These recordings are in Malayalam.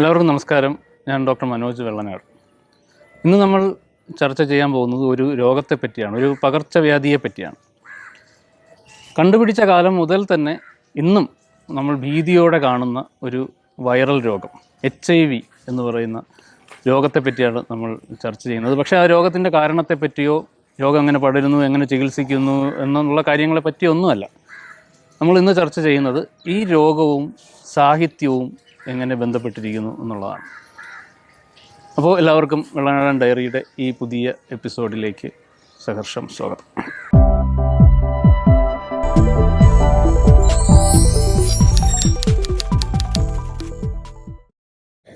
എല്ലാവർക്കും നമസ്കാരം. ഞാൻ ഡോക്ടർ മനോജ് വെള്ളനാട്. ഇന്ന് നമ്മൾ ചർച്ച ചെയ്യാൻ പോകുന്നത് ഒരു രോഗത്തെ പറ്റിയാണ് ഒരു പകർച്ചവ്യാധിയെ പറ്റിയാണ്. കണ്ടുപിടിച്ച കാലം മുതൽ തന്നെ ഇന്നും നമ്മൾ ഭീതിയോടെ കാണുന്ന ഒരു വൈറൽ രോഗം എച്ച് ഐ വി എന്ന് പറയുന്ന രോഗത്തെ പറ്റിയാണ് നമ്മൾ ചർച്ച ചെയ്യുന്നത്. പക്ഷേ ആ രോഗത്തിന്റെ കാരണത്തെ പറ്റിയോ രോഗം എങ്ങനെ പടരുന്നു എങ്ങനെ ചികിത്സിക്കുന്നു എന്നുള്ള കാര്യങ്ങളെ പറ്റിയോ ഒന്നുമല്ല നമ്മൾ ഇന്ന് ചർച്ച ചെയ്യുന്നത് ഈ രോഗവും സാഹിത്യവും എങ്ങനെ ബന്ധപ്പെട്ടിരിക്കുന്നു എന്നുള്ളതാണ്. അപ്പോൾ എല്ലാവർക്കും വെള്ളനാടൻ ഡയറിയുടെ ഈ പുതിയ എപ്പിസോഡിലേക്ക് സഹർഷം സ്വാഗതം.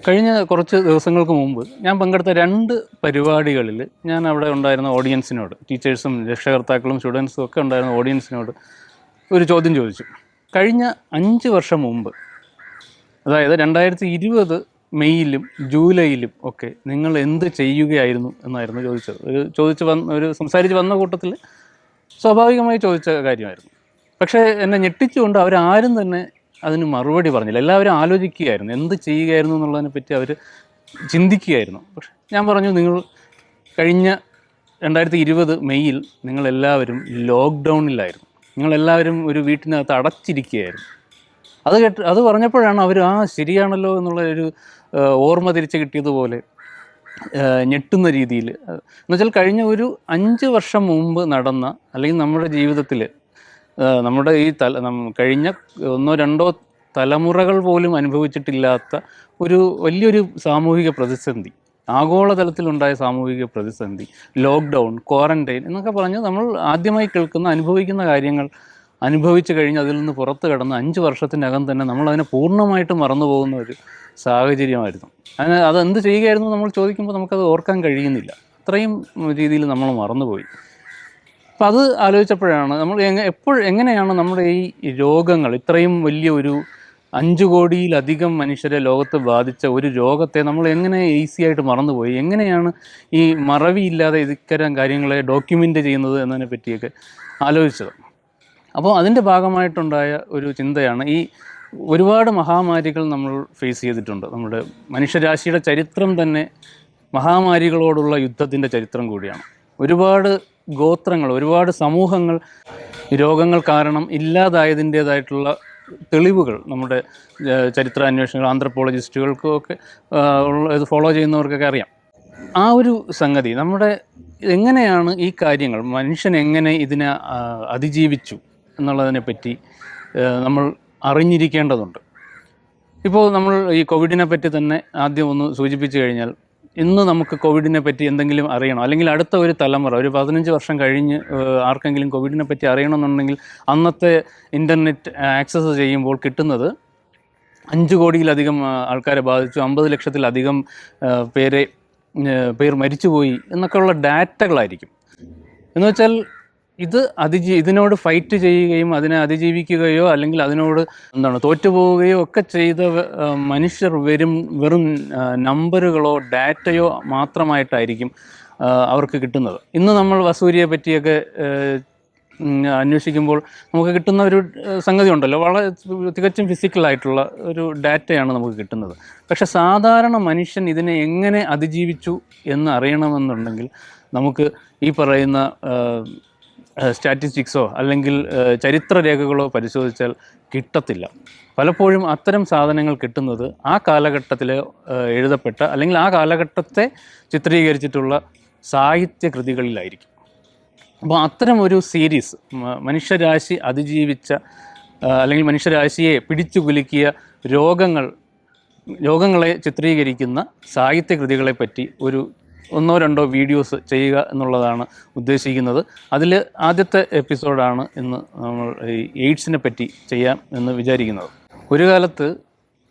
കഴിഞ്ഞ കുറച്ച് ദിവസങ്ങൾക്ക് മുമ്പ് ഞാൻ പങ്കെടുത്ത രണ്ട് പരിപാടികളിൽ ഞാൻ അവിടെ ഉണ്ടായിരുന്ന ഓഡിയൻസിനോട് ടീച്ചേഴ്സും രക്ഷകർത്താക്കളും സ്റ്റുഡൻസും ഒക്കെ ഉണ്ടായിരുന്ന ഓഡിയൻസിനോട് ഒരു ചോദ്യം ചോദിച്ചു. കഴിഞ്ഞ അഞ്ച് വർഷം മുമ്പ് അതായത് രണ്ടായിരത്തി ഇരുപത് മെയ്യിലും ജൂലൈയിലും ഒക്കെ നിങ്ങൾ എന്ത് ചെയ്യുകയായിരുന്നു എന്നായിരുന്നു ചോദിച്ചത്. ഒരു ചോദിച്ച് വന്ന ഒരു സംസാരിച്ച് വന്ന കൂട്ടത്തിൽ സ്വാഭാവികമായി ചോദിച്ച കാര്യമായിരുന്നു. പക്ഷേ എന്നെ ഞെട്ടിച്ചുകൊണ്ട് അവരാരും തന്നെ അതിന് മറുപടി പറഞ്ഞില്ല. എല്ലാവരും ആലോചിക്കുകയായിരുന്നു. എന്ത് ചെയ്യുകയായിരുന്നു എന്നുള്ളതിനെ പറ്റി അവർ ചിന്തിക്കുകയായിരുന്നു. പക്ഷെ ഞാൻ പറഞ്ഞു നിങ്ങൾ കഴിഞ്ഞ രണ്ടായിരത്തി ഇരുപത് മെയ്യിൽ നിങ്ങളെല്ലാവരും ലോക്ക്ഡൗണിലായിരുന്നു. നിങ്ങളെല്ലാവരും ഒരു വീട്ടിനകത്ത് അടച്ചിരിക്കുകയായിരുന്നു. അത് കേട്ട് അത് പറഞ്ഞപ്പോഴാണ് അവർ ആ ശരിയാണല്ലോ എന്നുള്ള ഒരു ഓർമ്മ തിരിച്ച് കിട്ടിയതുപോലെ ഞെട്ടുന്ന രീതിയിൽ. എന്നുവെച്ചാൽ കഴിഞ്ഞ ഒരു അഞ്ച് വർഷം മുമ്പ് നടന്ന അല്ലെങ്കിൽ നമ്മുടെ ജീവിതത്തിൽ നമ്മുടെ ഈ തല കഴിഞ്ഞ ഒന്നോ രണ്ടോ തലമുറകൾ പോലും അനുഭവിച്ചിട്ടില്ലാത്ത ഒരു വലിയൊരു സാമൂഹിക പ്രതിസന്ധി ആഗോളതലത്തിലുണ്ടായ സാമൂഹിക പ്രതിസന്ധി ലോക്ക്ഡൗൺ ക്വാറന്റൈൻ എന്നൊക്കെ പറഞ്ഞ് നമ്മൾ ആദ്യമായി കേൾക്കുന്ന അനുഭവിക്കുന്ന കാര്യങ്ങൾ അനുഭവിച്ചു കഴിഞ്ഞ് അതിൽ നിന്ന് പുറത്ത് കടന്ന് അഞ്ച് വർഷത്തിനകം തന്നെ നമ്മൾ അതിനെ പൂർണമായിട്ട് മറന്നു പോകുന്ന ഒരു സാഹചര്യമായിരുന്നു. അതിന് അതെന്ത് ചെയ്യുകയായിരുന്നു നമ്മൾ ചോദിക്കുമ്പോൾ നമുക്കത് ഓർക്കാൻ കഴിയുന്നില്ല. അത്രയും രീതിയിൽ നമ്മൾ മറന്നുപോയി. അപ്പം അത് ആലോചിച്ചപ്പോഴാണ് നമ്മൾ എപ്പോൾ എങ്ങനെയാണ് നമ്മുടെ ഈ രോഗങ്ങൾ ഇത്രയും വലിയ ഒരു അഞ്ച് കോടിയിലധികം മനുഷ്യരെ ലോകത്ത് ബാധിച്ച ഒരു രോഗത്തെ നമ്മൾ എങ്ങനെ ഈസി ആയിട്ട് മറന്നുപോയി? എങ്ങനെയാണ് ഈ മറവിയില്ലാതെ ഇത്തരം കാര്യങ്ങളെ ഡോക്യുമെന്റ് ചെയ്യുന്നത് എന്നതിനെ പറ്റിയൊക്കെ ആലോചിച്ചത്. അപ്പോൾ അതിന്റെ ഭാഗമായിട്ടുണ്ടായ ഒരു ചിന്തയാണ് ഈ ഒരുപാട് മഹാമാരികൾ നമ്മൾ ഫേസ് ചെയ്തിട്ടുണ്ട്. നമ്മുടെ മനുഷ്യരാശിയുടെ ചരിത്രം തന്നെ മഹാമാരികളോടുള്ള യുദ്ധത്തിന്റെ ചരിത്രം കൂടിയാണ്. ഒരുപാട് ഗോത്രങ്ങൾ ഒരുപാട് സമൂഹങ്ങൾ രോഗങ്ങൾ കാരണം ഇല്ലാതായതിന്റേതായിട്ടുള്ള തെളിവുകൾ നമ്മുടെ ചരിത്ര അന്വേഷണങ്ങൾ ആന്ത്രപ്പോളജിസ്റ്റുകൾക്കും ഒക്കെ ഇത് ഫോളോ ചെയ്യുന്നവർക്കൊക്കെ അറിയാം. ആ ഒരു സംഗതി നമ്മുടെ എങ്ങനെയാണ് ഈ കാര്യങ്ങൾ മനുഷ്യൻ എങ്ങനെ ഇതിനെ അതിജീവിച്ചു? എന്നുള്ളതിനെ പറ്റി നമ്മൾ അറിഞ്ഞിരിക്കേണ്ടതുണ്ട്. ഇപ്പോൾ നമ്മൾ ഈ കോവിഡിനെ പറ്റി തന്നെ ആദ്യം ഒന്ന് സൂചിപ്പിച്ചു കഴിഞ്ഞാൽ ഇന്ന് നമുക്ക് കോവിഡിനെ പറ്റി എന്തെങ്കിലും അറിയണം. അല്ലെങ്കിൽ അടുത്ത ഒരു തലമുറ ഒരു പതിനഞ്ച് വർഷം കഴിഞ്ഞ് ആർക്കെങ്കിലും കോവിഡിനെ പറ്റി അറിയണമെന്നുണ്ടെങ്കിൽ അന്നത്തെ ഇന്റർനെറ്റ് ആക്സസ് ചെയ്യുമ്പോൾ കിട്ടുന്നത് അഞ്ച് കോടിയിലധികം ആൾക്കാരെ ബാധിച്ചു അമ്പത് ലക്ഷത്തിലധികം പേരെ പേർ മരിച്ചുപോയി എന്നൊക്കെയുള്ള ഡാറ്റകളായിരിക്കും. എന്ന് വെച്ചാൽ ഇത് അതിജീ ഇതിനോട് ഫൈറ്റ് ചെയ്യുകയും അതിനെ അതിജീവിക്കുകയോ അല്ലെങ്കിൽ അതിനോട് എന്താണ് തോറ്റുപോവുകയോ ഒക്കെ ചെയ്ത മനുഷ്യർ വരും വെറും നമ്പറുകളോ ഡാറ്റയോ മാത്രമായിട്ടായിരിക്കും അവർക്ക് കിട്ടുന്നത്. ഇന്ന് നമ്മൾ വസൂരിയെ പറ്റിയൊക്കെ അന്വേഷിക്കുമ്പോൾ നമുക്ക് കിട്ടുന്ന ഒരു സംഗതി ഉണ്ടല്ലോ. വളരെ തികച്ചും ഫിസിക്കലായിട്ടുള്ള ഒരു ഡാറ്റയാണ് നമുക്ക് കിട്ടുന്നത്. പക്ഷേ സാധാരണ മനുഷ്യൻ ഇതിനെ എങ്ങനെ അതിജീവിച്ചു എന്ന് അറിയണമെന്നുണ്ടെങ്കിൽ നമുക്ക് ഈ പറയുന്ന സ്റ്റാറ്റിസ്റ്റിക്സോ അല്ലെങ്കിൽ ചരിത്രരേഖകളോ പരിശോധിച്ചാൽ കിട്ടത്തില്ല. പലപ്പോഴും അത്തരം സാധനങ്ങൾ കിട്ടുന്നത് ആ കാലഘട്ടത്തിൽ എഴുതപ്പെട്ട അല്ലെങ്കിൽ ആ കാലഘട്ടത്തെ ചിത്രീകരിച്ചിട്ടുള്ള സാഹിത്യ കൃതികളിലായിരിക്കും. അപ്പോൾ അത്തരം ഒരു സീരീസ് മനുഷ്യരാശി അതിജീവിച്ച അല്ലെങ്കിൽ മനുഷ്യരാശിയെ പിടിച്ചു കുലുക്കിയ രോഗങ്ങൾ രോഗങ്ങളെ ചിത്രീകരിക്കുന്ന സാഹിത്യ കൃതികളെ പറ്റി ഒരു ഒന്നോ രണ്ടോ വീഡിയോസ് ചെയ്യുക എന്നുള്ളതാണ് ഉദ്ദേശിക്കുന്നത്. അതിൽ ആദ്യത്തെ എപ്പിസോഡാണ് ഇന്ന് നമ്മൾ ഈ എയ്ഡ്സിനെ പറ്റി ചെയ്യാം എന്ന് വിചാരിക്കുന്നത്. ഒരു കാലത്ത്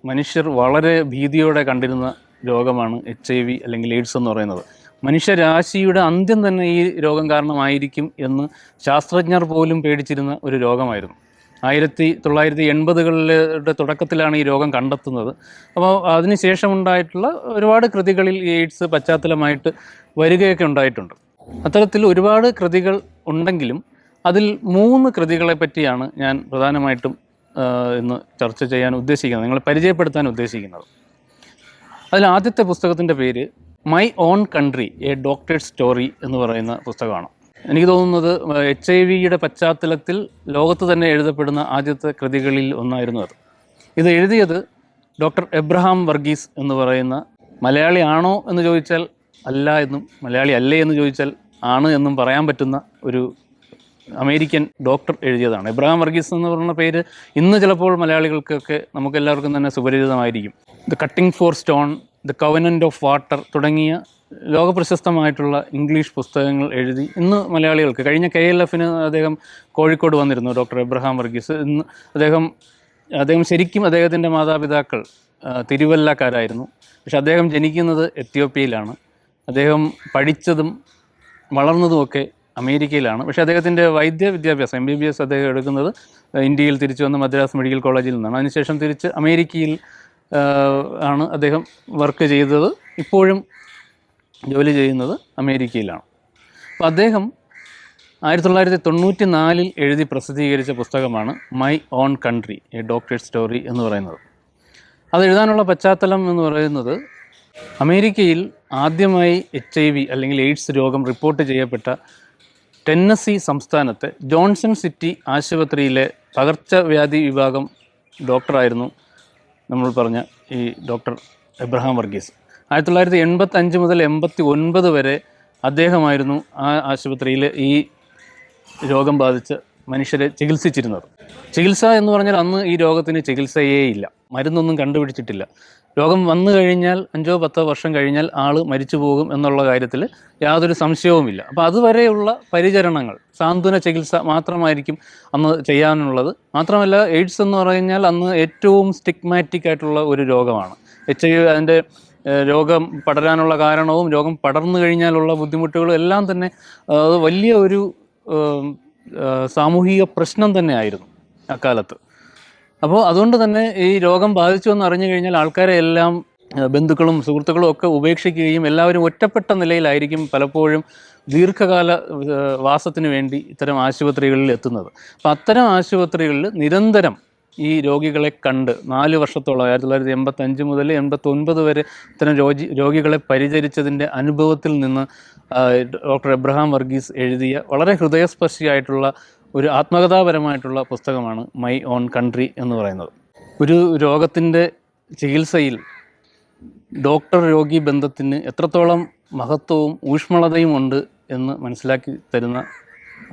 മനുഷ്യർ വളരെ ഭീതിയോടെ കണ്ടിരുന്ന രോഗമാണ് എച്ച് ഐ വി അല്ലെങ്കിൽ എയ്ഡ്സ് എന്ന് പറയുന്നത്. മനുഷ്യരാശിയുടെ അന്ത്യം തന്നെ ഈ രോഗം കാരണമായിരിക്കും എന്ന് ശാസ്ത്രജ്ഞർ പോലും പേടിച്ചിരുന്ന ഒരു രോഗമായിരുന്നു. ആയിരത്തി തൊള്ളായിരത്തി എൺപതുകളുടെ തുടക്കത്തിലാണ് ഈ രോഗം കണ്ടെത്തുന്നത്. അപ്പോൾ അതിനുശേഷം ഉണ്ടായിട്ടുള്ള ഒരുപാട് കൃതികളിൽ എയ്ഡ്സ് പശ്ചാത്തലമായിട്ട് വരികയൊക്കെ ഉണ്ടായിട്ടുണ്ട്. അത്തരത്തിൽ ഒരുപാട് കൃതികൾ ഉണ്ടെങ്കിലും അതിൽ മൂന്ന് കൃതികളെ പറ്റിയാണ് ഞാൻ പ്രധാനമായിട്ടും ഇന്ന് ചർച്ച ചെയ്യാൻ ഉദ്ദേശിക്കുന്നത് നിങ്ങളെ പരിചയപ്പെടുത്താൻ ഉദ്ദേശിക്കുന്നത്. അതിൽ ആദ്യത്തെ പുസ്തകത്തിന്റെ പേര് my own country a doctor's story എന്ന് പറയുന്ന പുസ്തകമാണ്. എനിക്ക് തോന്നുന്നത് എച്ച് ഐ വിയുടെ പശ്ചാത്തലത്തിൽ ലോകത്ത് തന്നെ എഴുതപ്പെടുന്ന ആദ്യത്തെ കൃതികളിൽ ഒന്നായിരുന്നു അത്. ഇത് എഴുതിയത് ഡോക്ടർ എബ്രഹാം വർഗീസ് എന്ന് പറയുന്ന മലയാളി ആണോ എന്ന് ചോദിച്ചാൽ അല്ല എന്നും മലയാളി അല്ലേ എന്ന് ചോദിച്ചാൽ ആണ് എന്നും പറയാൻ പറ്റുന്ന ഒരു അമേരിക്കൻ ഡോക്ടർ എഴുതിയതാണ്. എബ്രഹാം വർഗീസ് എന്ന് പറയുന്ന പേര് ഇന്ന് ചിലപ്പോൾ മലയാളികൾക്കൊക്കെ നമുക്ക് എല്ലാവർക്കും തന്നെ സുപരിചിതമായിരിക്കും. The cutting for stone the covenant of water തുടങ്ങിയ ലോകപ്രശസ്തമായിട്ടുള്ള ഇംഗ്ലീഷ് പുസ്തകങ്ങൾ എഴുതി ഇന്ന് മലയാളികൾക്ക് കഴിഞ്ഞ കെ എൽ എഫിന് അദ്ദേഹം കോഴിക്കോട് വന്നിരുന്നു ഡോക്ടർ എബ്രഹാം വർഗീസ്. ഇന്ന് അദ്ദേഹം അദ്ദേഹം ശരിക്കും അദ്ദേഹത്തിന്റെ മാതാപിതാക്കൾ തിരുവല്ലക്കാരായിരുന്നു. പക്ഷെ അദ്ദേഹം ജനിക്കുന്നത് എത്യോപ്യയിലാണ്. അദ്ദേഹം പഠിച്ചതും വളർന്നതുമൊക്കെ അമേരിക്കയിലാണ്. പക്ഷേ അദ്ദേഹത്തിന്റെ വൈദ്യ വിദ്യാഭ്യാസം എം ബി ബി എസ് അദ്ദേഹം എടുക്കുന്നത് ഇന്ത്യയിൽ തിരിച്ചു വന്ന മദ്രാസ് മെഡിക്കൽ കോളേജിൽ നിന്നാണ്. അതിനുശേഷം തിരിച്ച് അമേരിക്കയിൽ ആണ് അദ്ദേഹം വർക്ക് ചെയ്തത്. ഇപ്പോഴും ജോലി ചെയ്യുന്നത് അമേരിക്കയിലാണ്. അപ്പോൾ അദ്ദേഹം ആയിരത്തി തൊള്ളായിരത്തി തൊണ്ണൂറ്റി നാലിൽ എഴുതി പ്രസിദ്ധീകരിച്ച പുസ്തകമാണ് my own country a doctor's story എന്ന് പറയുന്നത്. അത് എഴുതാനുള്ള പശ്ചാത്തലം എന്ന് പറയുന്നത് അമേരിക്കയിൽ ആദ്യമായി എച്ച് ഐ വി അല്ലെങ്കിൽ എയ്ഡ്സ് രോഗം റിപ്പോർട്ട് ചെയ്യപ്പെട്ട ടെന്നസി സംസ്ഥാനത്തെ ജോൺസൺ സിറ്റി ആശുപത്രിയിലെ പകർച്ചവ്യാധി വിഭാഗം ഡോക്ടറായിരുന്നു നമ്മൾ പറഞ്ഞ ഈ ഡോക്ടർ എബ്രഹാം വർഗീസ്. ആയിരത്തി തൊള്ളായിരത്തി എൺപത്തി അഞ്ച് മുതൽ എൺപത്തി ഒൻപത് വരെ അദ്ദേഹമായിരുന്നു ആ ആശുപത്രിയിൽ ഈ രോഗം ബാധിച്ച് മനുഷ്യരെ ചികിത്സിച്ചിരുന്നത്. ചികിത്സ എന്ന് പറഞ്ഞാൽ അന്ന് ഈ രോഗത്തിന് ചികിത്സയേ ഇല്ല. മരുന്നൊന്നും കണ്ടുപിടിച്ചിട്ടില്ല. രോഗം വന്നു കഴിഞ്ഞാൽ അഞ്ചോ പത്തോ വർഷം കഴിഞ്ഞാൽ ആൾ മരിച്ചു പോകും എന്നുള്ള കാര്യത്തിൽ യാതൊരു സംശയവുമില്ല. അപ്പോൾ അതുവരെയുള്ള പരിചരണങ്ങൾ സാന്ത്വന ചികിത്സ മാത്രമായിരിക്കും അന്ന് ചെയ്യാനുള്ളത്. മാത്രമല്ല എയ്ഡ്സ് എന്ന് പറഞ്ഞാൽ അന്ന് ഏറ്റവും സ്റ്റിഗ്മാറ്റിക് ആയിട്ടുള്ള ഒരു രോഗമാണ്. എച്ച് ഐ അതിന്റെ രോഗം പടരാനുള്ള കാരണവും രോഗം പടർന്നു കഴിഞ്ഞാലുള്ള ബുദ്ധിമുട്ടുകളും എല്ലാം തന്നെ അത് വലിയ ഒരു സാമൂഹിക പ്രശ്നം തന്നെ ആയിരുന്നു അക്കാലത്ത്. അപ്പോൾ അതുകൊണ്ട് തന്നെ ഈ രോഗം ബാധിച്ചു എന്ന് അറിഞ്ഞു കഴിഞ്ഞാൽ ആൾക്കാരെ എല്ലാം ബന്ധുക്കളും സുഹൃത്തുക്കളും ഒക്കെ ഉപേക്ഷിക്കുകയും എല്ലാവരും ഒറ്റപ്പെട്ട നിലയിലായിരിക്കും പലപ്പോഴും ദീർഘകാല വാസത്തിന് വേണ്ടി ഇത്തരം ആശുപത്രികളിൽ എത്തുന്നത്. അപ്പം അത്തരം ആശുപത്രികളിൽ നിരന്തരം ഈ രോഗികളെ കണ്ട് നാല് വർഷത്തോളം ആയിരത്തി തൊള്ളായിരത്തി എൺപത്തഞ്ച് മുതൽ എൺപത്തൊൻപത് വരെ ഇത്തരം രോഗി രോഗികളെ പരിചരിച്ചതിന്റെ അനുഭവത്തിൽ നിന്ന് ഡോക്ടർ എബ്രഹാം വർഗീസ് എഴുതിയ വളരെ ഹൃദയസ്പർശിയായിട്ടുള്ള ഒരു ആത്മകഥാപരമായിട്ടുള്ള പുസ്തകമാണ് മൈ ഓൺ കൺട്രി എന്ന് പറയുന്നത്. ഒരു രോഗത്തിന്റെ ചികിത്സയിൽ ഡോക്ടർ രോഗി ബന്ധത്തിന് എത്രത്തോളം മഹത്വവും ഊഷ്മളതയും ഉണ്ട് എന്ന് മനസ്സിലാക്കി തരുന്ന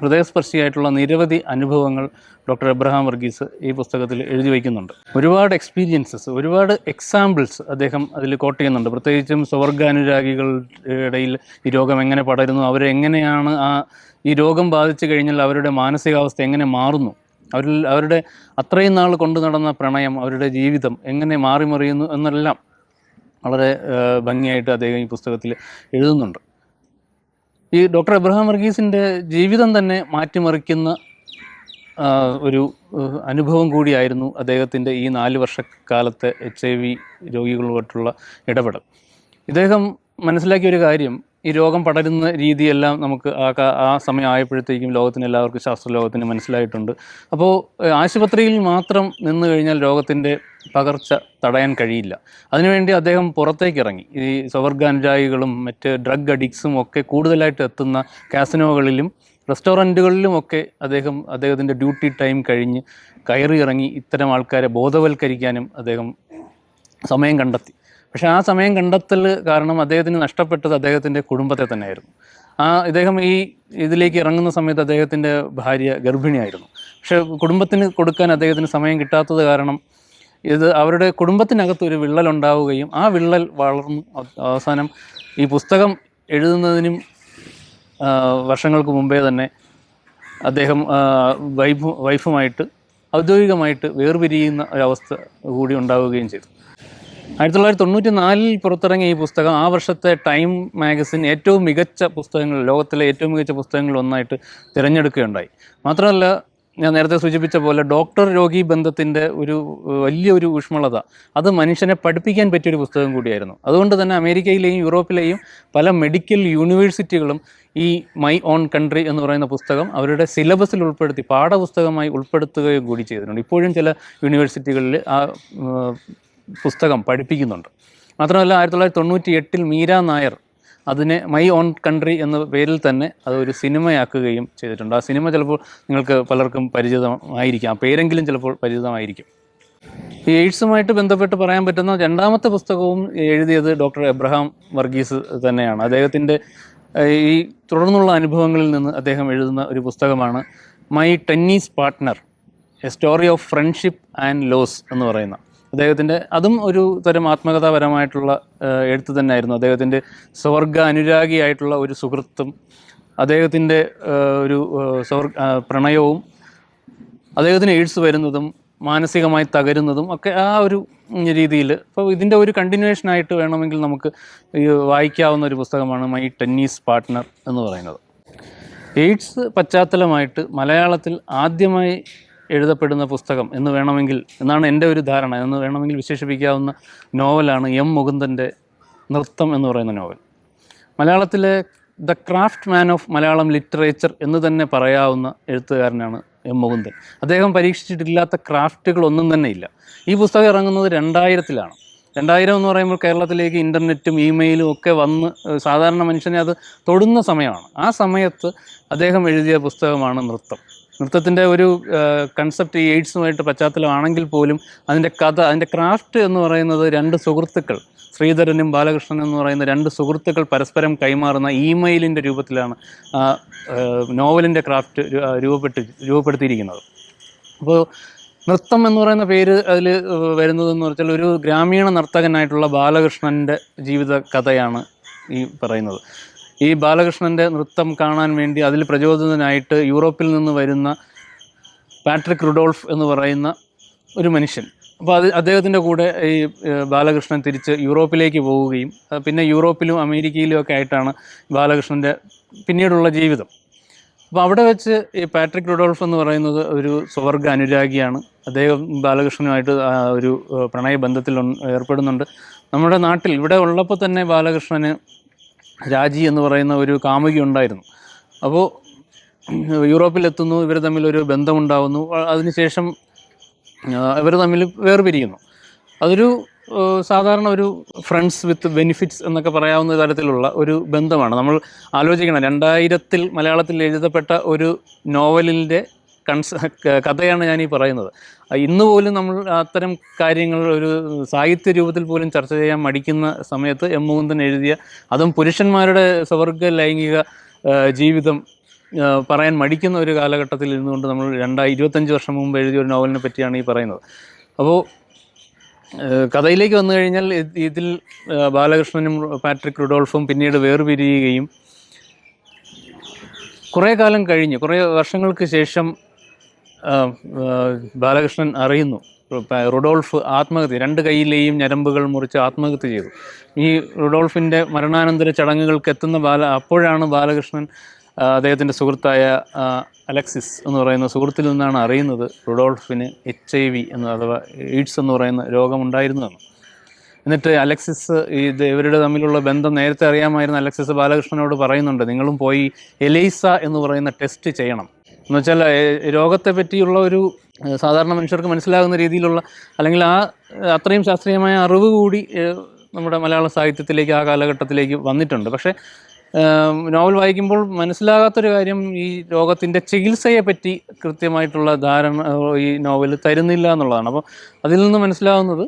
ഹൃദയസ്പർശിയായിട്ടുള്ള നിരവധി അനുഭവങ്ങൾ ഡോക്ടർ എബ്രഹാം വർഗീസ് ഈ പുസ്തകത്തിൽ എഴുതി വയ്ക്കുന്നുണ്ട്. ഒരുപാട് എക്സ്പീരിയൻസസ് ഒരുപാട് എക്സാമ്പിൾസ് അദ്ദേഹം അതിൽ കോട്ട് ചെയ്യുന്നുണ്ട്. പ്രത്യേകിച്ചും സ്വർഗാനുരാഗികളുടെ ഇടയിൽ ഈ രോഗം എങ്ങനെ പടരുന്നു അവരെങ്ങനെയാണ് ആ ഈ രോഗം ബാധിച്ചു കഴിഞ്ഞാൽ അവരുടെ മാനസികാവസ്ഥ എങ്ങനെ മാറുന്നു അവരിൽ അവരുടെ അത്രയും നാൾ കൊണ്ടു നടന്ന പ്രണയം അവരുടെ ജീവിതം എങ്ങനെ മാറിമറിയുന്നു എന്നെല്ലാം വളരെ ഭംഗിയായിട്ട് അദ്ദേഹം ഈ പുസ്തകത്തിൽ എഴുതുന്നുണ്ട്. ഈ ഡോക്ടർ എബ്രഹാം വർഗീസിന്റെ ജീവിതം തന്നെ മാറ്റിമറിക്കുന്ന ഒരു അനുഭവം കൂടിയായിരുന്നു അദ്ദേഹത്തിന്റെ ഈ നാല് വർഷക്കാലത്തെ എച്ച് ഐ വി രോഗികളുമായിട്ടുള്ള ഇടപെടൽ. ഇദ്ദേഹം മനസ്സിലാക്കിയ ഒരു കാര്യം ഈ രോഗം പടരുന്ന രീതിയെല്ലാം നമുക്ക് ആ ആ സമയം ആയപ്പോഴത്തേക്കും ലോകത്തിന് എല്ലാവർക്കും ശാസ്ത്രലോകത്തിന് മനസ്സിലായിട്ടുണ്ട്. അപ്പോൾ ആശുപത്രിയിൽ മാത്രം നിന്ന് കഴിഞ്ഞാൽ രോഗത്തിന്റെ പകർച്ച തടയാൻ കഴിയില്ല. അതിനുവേണ്ടി അദ്ദേഹം പുറത്തേക്ക് ഇറങ്ങി ഈ സ്വവർഗാനുരായികളും മറ്റ് ഡ്രഗ് അഡിക്സും ഒക്കെ കൂടുതലായിട്ട് എത്തുന്ന കാസിനോകളിലും റെസ്റ്റോറന്റുകളിലും ഒക്കെ അദ്ദേഹം അദ്ദേഹത്തിന്റെ ഡ്യൂട്ടി ടൈം കഴിഞ്ഞ് കയറി ഇറങ്ങി ഇത്തരം ആൾക്കാരെ ബോധവൽക്കരിക്കാനും അദ്ദേഹം സമയം കണ്ടെത്തി. പക്ഷേ ആ സമയം കണ്ടെത്തൽ കാരണം അദ്ദേഹത്തിന് നഷ്ടപ്പെട്ടത് അദ്ദേഹത്തിന്റെ കുടുംബത്തെ തന്നെയായിരുന്നു. ആ ഇദ്ദേഹം ഈ ഇതിലേക്ക് ഇറങ്ങുന്ന സമയത്ത് അദ്ദേഹത്തിന്റെ ഭാര്യ ഗർഭിണിയായിരുന്നു. പക്ഷെ കുടുംബത്തിന് കൊടുക്കാൻ അദ്ദേഹത്തിന് സമയം കിട്ടാത്തത് കാരണം ഇത് അവരുടെ കുടുംബത്തിനകത്ത് ഒരു വിള്ളൽ ഉണ്ടാവുകയും ആ വിള്ളൽ വളർന്ന്. അവസാനം ഈ പുസ്തകം എഴുതുന്നതിനും വർഷങ്ങൾക്ക് മുമ്പേ തന്നെ അദ്ദേഹം വൈഫ് വൈഫുമായിട്ട് ഔദ്യോഗികമായിട്ട് വേർപിരിയുന്ന ഒരവസ്ഥ കൂടി ഉണ്ടാവുകയും ചെയ്തു. ആയിരത്തി തൊള്ളായിരത്തി തൊണ്ണൂറ്റി നാലിൽ പുറത്തിറങ്ങിയ ഈ പുസ്തകം ആ വർഷത്തെ ടൈം മാഗസിൻ ഏറ്റവും മികച്ച പുസ്തകങ്ങൾ ലോകത്തിലെ ഏറ്റവും മികച്ച പുസ്തകങ്ങളിൽ ഒന്നായിട്ട് തിരഞ്ഞെടുക്കുകയുണ്ടായി. മാത്രമല്ല ഞാൻ നേരത്തെ സൂചിപ്പിച്ച പോലെ ഡോക്ടർ രോഗി ബന്ധത്തിന്റെ ഒരു വലിയൊരു ഊഷ്മളത അത് മനുഷ്യനെ പഠിപ്പിക്കാൻ പറ്റിയൊരു പുസ്തകം കൂടിയായിരുന്നു. അതുകൊണ്ട് തന്നെ അമേരിക്കയിലെയും യൂറോപ്പിലെയും പല മെഡിക്കൽ യൂണിവേഴ്സിറ്റികളും ഈ മൈ ഓൺ കൺട്രി എന്ന് പറയുന്ന പുസ്തകം അവരുടെ സിലബസിൽ ഉൾപ്പെടുത്തി പാഠപുസ്തകമായി ഉൾപ്പെടുത്തുകയും കൂടി ചെയ്തിട്ടുണ്ട്. ഇപ്പോഴും ചില യൂണിവേഴ്സിറ്റികളിൽ ആ പുസ്തകം പഠിപ്പിക്കുന്നുണ്ട്. മാത്രമല്ല ആയിരത്തി തൊള്ളായിരത്തി തൊണ്ണൂറ്റി എട്ടിൽ മീര നായർ അതിനെ മൈ ഓൺ കൺട്രി എന്ന പേരിൽ തന്നെ അതൊരു സിനിമയാക്കുകയും ചെയ്തിട്ടുണ്ട്. ആ സിനിമ ചിലപ്പോൾ നിങ്ങൾക്ക് പലർക്കും പരിചിതമായിരിക്കാം. ആ പേരെങ്കിലും ചിലപ്പോൾ പരിചിതമായിരിക്കും. ഈ എയ്ഡ്സുമായിട്ട് ബന്ധപ്പെട്ട് പറയാൻ പറ്റുന്ന രണ്ടാമത്തെ പുസ്തകവും എഴുതിയത് ഡോക്ടർ എബ്രഹാം വർഗീസ് തന്നെയാണ്. അദ്ദേഹത്തിന്റെ ഈ തുടർന്നുള്ള അനുഭവങ്ങളിൽ നിന്ന് അദ്ദേഹം എഴുതുന്ന ഒരു പുസ്തകമാണ് my tennis partner a story of friendship and loss എന്ന് പറയുന്ന. അദ്ദേഹത്തിന്റെ അതും ഒരു തരം ആത്മകഥാപരമായിട്ടുള്ള എഴുത്ത് തന്നെയായിരുന്നു. അദ്ദേഹത്തിന്റെ സ്വർഗ അനുരാഗിയായിട്ടുള്ള ഒരു സുഹൃത്തും അദ്ദേഹത്തിന്റെ ഒരു സ്വർഗ പ്രണയവും അദ്ദേഹത്തിന് എയ്ഡ്സ് വരുന്നതും മാനസികമായി തകരുന്നതും ഒക്കെ ആ ഒരു രീതിയിൽ അപ്പോൾ ഇതിന്റെ ഒരു കണ്ടിന്യൂവേഷനായിട്ട് വേണമെങ്കിൽ നമുക്ക് വായിക്കാവുന്ന ഒരു പുസ്തകമാണ് മൈ ടെന്നീസ് പാർട്ട്ണർ എന്ന് പറയുന്നത്. എയ്ഡ്സ് പശ്ചാത്തലമായിട്ട് മലയാളത്തിൽ ആദ്യമായി എഴുതപ്പെടുന്ന പുസ്തകം എന്ന് വേണമെങ്കിൽ എന്നാണ് എന്റെ ഒരു ധാരണ എന്ന് വേണമെങ്കിൽ വിശേഷിപ്പിക്കാവുന്ന നോവലാണ് എം മുകുന്ദന്റെ നൃത്തം എന്ന് പറയുന്ന നോവൽ. മലയാളത്തിലെ the craftsman of Malayalam literature എന്ന് തന്നെ പറയാവുന്ന എഴുത്തുകാരനാണ് എം മുകുന്ദൻ. അദ്ദേഹം പരീക്ഷിച്ചിട്ടില്ലാത്ത ക്രാഫ്റ്റുകളൊന്നും തന്നെ ഇല്ല. ഈ പുസ്തകം ഇറങ്ങുന്നത് രണ്ടായിരത്തിലാണ്. രണ്ടായിരം എന്ന് പറയുമ്പോൾ കേരളത്തിലേക്ക് ഇന്റർനെറ്റും ഇമെയിലും ഒക്കെ വന്ന് സാധാരണ മനുഷ്യനെ അത് തൊടുന്ന സമയമാണ്. ആ സമയത്ത് അദ്ദേഹം എഴുതിയ പുസ്തകമാണ് നൃത്തം. നൃത്തത്തിന്റെ ഒരു കൺസെപ്റ്റ് ഈ എയ്ഡ്സുമായിട്ട് പശ്ചാത്തലമാണെങ്കിൽ പോലും അതിന്റെ കഥ അതിന്റെ ക്രാഫ്റ്റ് എന്ന് പറയുന്നത് രണ്ട് സുഹൃത്തുക്കൾ ശ്രീധരനും ബാലകൃഷ്ണനും എന്ന് പറയുന്ന രണ്ട് സുഹൃത്തുക്കൾ പരസ്പരം കൈമാറുന്ന ഇമെയിലിന്റെ രൂപത്തിലാണ് നോവലിന്റെ ക്രാഫ്റ്റ് രൂപപ്പെട്ട് രൂപപ്പെടുത്തിയിരിക്കുന്നത്. അപ്പോൾ നൃത്തം എന്ന് പറയുന്ന പേര് അതിൽ വരുന്നതെന്ന് വെച്ചാൽ ഒരു ഗ്രാമീണ നർത്തകനായിട്ടുള്ള ബാലകൃഷ്ണന്റെ ജീവിത കഥയാണ് ഈ പറയുന്നത്. ഈ ബാലകൃഷ്ണന്റെ നൃത്തം കാണാൻ വേണ്ടി അതിൽ പ്രചോദിതനായിട്ട് യൂറോപ്പിൽ നിന്ന് വരുന്ന പാട്രിക് റുഡോൾഫ് എന്ന് പറയുന്ന ഒരു മനുഷ്യൻ. അപ്പോൾ അത് അദ്ദേഹത്തിന്റെ കൂടെ ഈ ബാലകൃഷ്ണൻ തിരിച്ച് യൂറോപ്പിലേക്ക് പോവുകയും പിന്നെ യൂറോപ്പിലും അമേരിക്കയിലും ഒക്കെ ആയിട്ടാണ് ബാലകൃഷ്ണന്റെ പിന്നീടുള്ള ജീവിതം. അപ്പോൾ അവിടെ വെച്ച് ഈ പാട്രിക് റുഡോൾഫ് എന്ന് പറയുന്നത് ഒരു സ്വർഗ അനുരാഗിയാണ്. അദ്ദേഹം ബാലകൃഷ്ണനുമായിട്ട് ഒരു പ്രണയബന്ധത്തിൽ ഏർപ്പെടുന്നുണ്ട്. നമ്മുടെ നാട്ടിൽ ഇവിടെ ഉള്ളപ്പോൾ തന്നെ ബാലകൃഷ്ണന് രാജി എന്ന് പറയുന്ന ഒരു കാമുകി ഉണ്ടായിരുന്നു. അപ്പോൾ യൂറോപ്പിലെത്തുന്നു ഇവർ തമ്മിൽ ഒരു അതിനുശേഷം ഇവർ തമ്മിൽ വേർപിരിയുന്നു. അതൊരു സാധാരണ ഒരു ഫ്രണ്ട്സ് വിത്ത് ബെനിഫിറ്റ്സ് എന്നൊക്കെ പറയാവുന്ന തരത്തിലുള്ള ഒരു ബന്ധമാണ്. നമ്മൾ ആലോചിക്കണം രണ്ടായിരത്തിൽ മലയാളത്തിൽ എഴുതപ്പെട്ട ഒരു നോവലിന്റെ കൺസ് കഥയാണ് ഞാൻ ഈ പറയുന്നത് ഇന്ന് പോലും നമ്മൾ അത്തരം കാര്യങ്ങൾ ഒരു സാഹിത്യ രൂപത്തിൽ പോലും ചർച്ച ചെയ്യാൻ മടിക്കുന്ന സമയത്ത് എം മുകുന്ദൻ എഴുതിയ അതും പുരുഷന്മാരുടെ സ്വർഗ ലൈംഗിക ജീവിതം പറയാൻ മടിക്കുന്ന ഒരു കാലഘട്ടത്തിൽ ഇരുന്നുകൊണ്ട് നമ്മൾ രണ്ടായി ഇരുപത്തഞ്ച് വർഷം മുമ്പ് എഴുതിയ ഒരു നോവലിനെ പറ്റിയാണ് ഈ പറയുന്നത്. അപ്പോൾ കഥയിലേക്ക് വന്നു കഴിഞ്ഞാൽ ഇതിൽ ബാലകൃഷ്ണനും പാട്രിക് റുഡോൾഫും പിന്നീട് വേർപിരിയുകയും കുറേ കാലം കഴിഞ്ഞ്. കുറേ വർഷങ്ങൾക്ക് ശേഷം ബാലകൃഷ്ണൻ അറിയുന്നു. റുഡോൾഫ് ആത്മഹത്യ രണ്ട് കൈയിലെയും ഞരമ്പുകൾ മുറിച്ച് ആത്മഹത്യ ചെയ്തു. ഈ റുഡോൾഫിന്റെ മരണാനന്തര ചടങ്ങുകൾക്ക് എത്തുന്ന ബാല അപ്പോഴാണ് ബാലകൃഷ്ണൻ അദ്ദേഹത്തിന്റെ സുഹൃത്തായ അലക്സിസ് എന്ന് പറയുന്ന സുഹൃത്തിൽ നിന്നാണ് അറിയുന്നത് റുഡോൾഫിന് എച്ച് ഐ വി എന്ന് അഥവാ എയ്ഡ്സ് എന്ന് പറയുന്ന രോഗമുണ്ടായിരുന്നതെന്ന് എന്നിട്ട് അലക്സിസ് ഇത് ഇവരുടെ തമ്മിലുള്ള ബന്ധം നേരത്തെ അറിയാമായിരുന്ന അലക്സിസ് ബാലകൃഷ്ണനോട് പറയുന്നുണ്ട് നിങ്ങളും പോയി എലൈസ എന്ന് പറയുന്ന ടെസ്റ്റ് ചെയ്യണം. എന്ന് വെച്ചാൽ രോഗത്തെ പറ്റിയുള്ള ഒരു സാധാരണ മനുഷ്യർക്ക് മനസ്സിലാകുന്ന രീതിയിലുള്ള അല്ലെങ്കിൽ ആ അത്രയും ശാസ്ത്രീയമായ അറിവ് കൂടി നമ്മുടെ മലയാള സാഹിത്യത്തിലേക്ക് ആ കാലഘട്ടത്തിലേക്ക് വന്നിട്ടുണ്ട്. പക്ഷേ നോവൽ വായിക്കുമ്പോൾ മനസ്സിലാകാത്തൊരു കാര്യം ഈ രോഗത്തിന്റെ ചികിത്സയെ പറ്റി കൃത്യമായിട്ടുള്ള ധാരണ ഈ നോവൽ തരുന്നില്ല എന്നുള്ളതാണ്. അപ്പോൾ അതിൽ നിന്ന് മനസ്സിലാവുന്നത്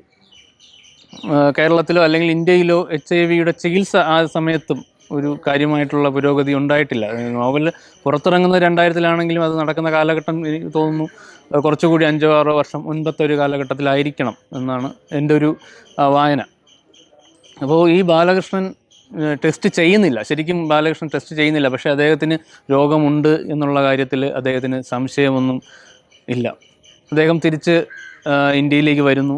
കേരളത്തിലോ അല്ലെങ്കിൽ ഇന്ത്യയിലോ എച്ച് ഐ വിയുടെ ചികിത്സ ആ സമയത്തും ഒരു കാര്യമായിട്ടുള്ള പുരോഗതി ഉണ്ടായിട്ടില്ല. നോവൽ പുറത്തിറങ്ങുന്ന രണ്ടായിരത്തിലാണെങ്കിലും അത് നടക്കുന്ന കാലഘട്ടം എനിക്ക് തോന്നുന്നു കുറച്ചുകൂടി അഞ്ചോ ആറോ വർഷം മുൻപത്തെ ഒരു കാലഘട്ടത്തിലായിരിക്കണം എന്നാണ് എന്റെ ഒരു വായന. അപ്പോൾ ഈ ബാലകൃഷ്ണൻ ടെസ്റ്റ് ചെയ്യുന്നില്ല. ശരിക്കും ബാലകൃഷ്ണൻ ടെസ്റ്റ് ചെയ്യുന്നില്ല. പക്ഷേ അദ്ദേഹത്തിന് രോഗമുണ്ട് എന്നുള്ള കാര്യത്തിൽ അദ്ദേഹത്തിന് സംശയമൊന്നും ഇല്ല. അദ്ദേഹം തിരിച്ച് ഇന്ത്യയിലേക്ക് വരുന്നു.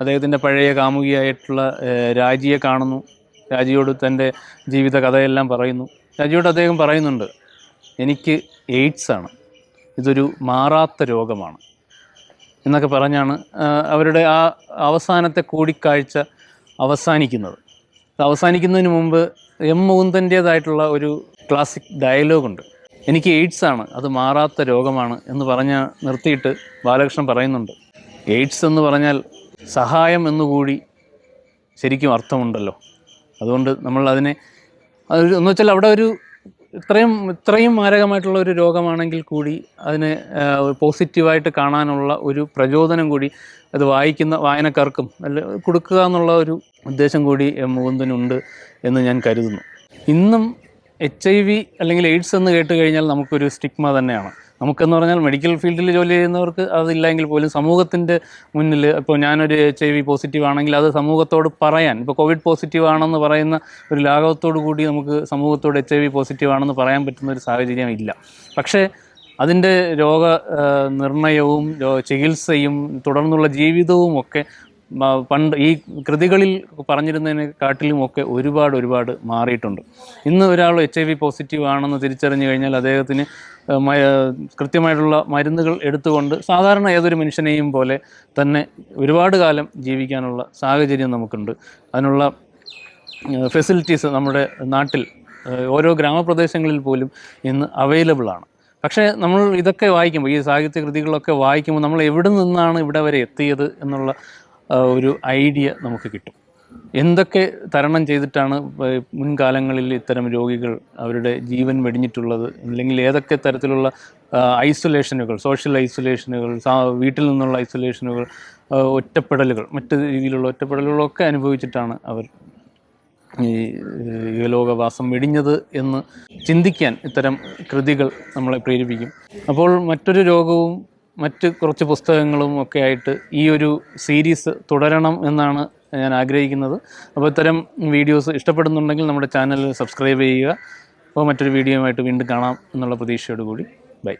അദ്ദേഹത്തിന്റെ പഴയ കാമുകിയായിട്ടുള്ള രാജിയെ കാണുന്നു. രാജിയോട് തന്റെ ജീവിത കഥയെല്ലാം പറയുന്നു. രാജിയോട് അദ്ദേഹം പറയുന്നുണ്ട് എനിക്ക് എയ്ഡ്സ് ആണ്. ഇതൊരു മാറാത്ത രോഗമാണ്. എന്നൊക്കെ പറഞ്ഞാണ് അവരുടെ ആ അവസാനത്തെ കൂടിക്കാഴ്ച അവസാനിക്കുന്നത്. അവസാനിക്കുന്നതിന് മുമ്പ് എം മുകുന്ദന്റേതായിട്ടുള്ള ഒരു ക്ലാസിക് ഡയലോഗുണ്ട് എനിക്ക് എയ്ഡ്സ് ആണ്. അത് മാറാത്ത രോഗമാണ്. എന്ന് പറഞ്ഞ് നിർത്തിയിട്ട് ബാലകൃഷ്ണൻ പറയുന്നുണ്ട് എയ്ഡ്സ് എന്ന് പറഞ്ഞാൽ സഹായം എന്നുകൂടി ശരിക്കും അർത്ഥമുണ്ടല്ലോ. അതുകൊണ്ട് നമ്മൾ അതിനെ അതൊരു എന്ന് വെച്ചാൽ അവിടെ ഒരു ഇത്രയും ഇത്രയും മാരകമായിട്ടുള്ള ഒരു രോഗമാണെങ്കിൽ കൂടി അതിനെ പോസിറ്റീവായിട്ട് കാണാനുള്ള ഒരു പ്രചോദനം കൂടി അത് വായിക്കുന്ന വായനക്കാർക്കും അല്ല കൊടുക്കുക എന്നുള്ള ഒരു ഉദ്ദേശം കൂടി മുകുന്ദനുണ്ട് എന്ന് ഞാൻ കരുതുന്നു. ഇന്നും എച്ച് ഐ വി അല്ലെങ്കിൽ എയ്ഡ്സ് എന്ന് കേട്ട് കഴിഞ്ഞാൽ നമുക്കൊരു സ്റ്റിഗ്മ തന്നെയാണ്. നമുക്കെന്ന് പറഞ്ഞാൽ മെഡിക്കൽ ഫീൽഡിൽ ജോലി ചെയ്യുന്നവർക്ക് അതില്ലെങ്കിൽ പോലും സമൂഹത്തിന്റെ മുന്നിൽ ഇപ്പോൾ ഞാനൊരു എച്ച് ഐ വി പോസിറ്റീവ് ആണെങ്കിൽ അത് സമൂഹത്തോട് പറയാൻ ഇപ്പോൾ കോവിഡ് പോസിറ്റീവ് ആണെന്ന് പറയുന്ന ഒരു ലാഘവത്തോടു കൂടി നമുക്ക് സമൂഹത്തോട് എച്ച് ഐ വി പോസിറ്റീവ് ആണെന്ന് പറയാൻ പറ്റുന്ന ഒരു സാഹചര്യം ഇല്ല. പക്ഷേ അതിന്റെ രോഗ നിർണയവും ചികിത്സയും തുടർന്നുള്ള ജീവിതവും ഒക്കെ പണ്ട് ഈ കൃതികളിൽ പറഞ്ഞിരുന്നതിനെക്കാട്ടിലും ഒക്കെ ഒരുപാട് ഒരുപാട് മാറിയിട്ടുണ്ട്. ഇന്ന് ഒരാൾ എച്ച് ഐ വി പോസിറ്റീവ് ആണെന്ന് തിരിച്ചറിഞ്ഞു കഴിഞ്ഞാൽ അദ്ദേഹത്തിന് കൃത്യമായിട്ടുള്ള മരുന്നുകൾ എടുത്തുകൊണ്ട് സാധാരണ ഏതൊരു മനുഷ്യനെയും പോലെ തന്നെ ഒരുപാട് കാലം ജീവിക്കാനുള്ള സാഹചര്യം നമുക്കുണ്ട്. അതിനുള്ള ഫെസിലിറ്റീസ് നമ്മുടെ നാട്ടിൽ ഓരോ ഗ്രാമപ്രദേശങ്ങളിൽ പോലും ഇന്ന് അവൈലബിൾ ആണ്. പക്ഷേ നമ്മൾ ഇതൊക്കെ വായിക്കുമ്പോൾ ഈ സാഹിത്യ കൃതികളൊക്കെ വായിക്കുമ്പോൾ നമ്മൾ എവിടെ നിന്നാണ് ഇവിടെ വരെ എത്തിയത് എന്നുള്ള ഒരു ഐഡിയ നമുക്ക് കിട്ടും. എന്തൊക്കെ തരണം ചെയ്തിട്ടാണ് മുൻകാലങ്ങളിൽ ഇത്തരം രോഗികൾ അവരുടെ ജീവൻ വെടിഞ്ഞിട്ടുള്ളത്? അല്ലെങ്കിൽ ഏതൊക്കെ തരത്തിലുള്ള ഐസൊലേഷനുകൾ സോഷ്യൽ ഐസൊലേഷനുകൾ വീട്ടിൽ നിന്നുള്ള ഐസൊലേഷനുകൾ ഒറ്റപ്പെടലുകൾ മറ്റു രീതിയിലുള്ള ഒറ്റപ്പെടലുകളൊക്കെ അനുഭവിച്ചിട്ടാണ് അവർ ഈ ലോകവാസം വെടിഞ്ഞത് എന്ന് ചിന്തിക്കാൻ ഇത്തരം കൃതികൾ നമ്മളെ പ്രേരിപ്പിക്കും. അപ്പോൾ മറ്റൊരു രോഗവും മറ്റ് കുറച്ച് പുസ്തകങ്ങളും ഒക്കെ ആയിട്ട് ഈ ഒരു സീരീസ് തുടരണം എന്നാണ് ഞാൻ ആഗ്രഹിക്കുന്നത്. അപ്പോൾ ഇത്തരം വീഡിയോസ് ഇഷ്ടപ്പെടുന്നുണ്ടെങ്കിൽ നമ്മുടെ ചാനൽ സബ്സ്ക്രൈബ് ചെയ്യുക. അപ്പോൾ മറ്റൊരു വീഡിയോയുമായിട്ട് വീണ്ടും കാണാം എന്നുള്ള പ്രതീക്ഷയോടുകൂടി. ബൈ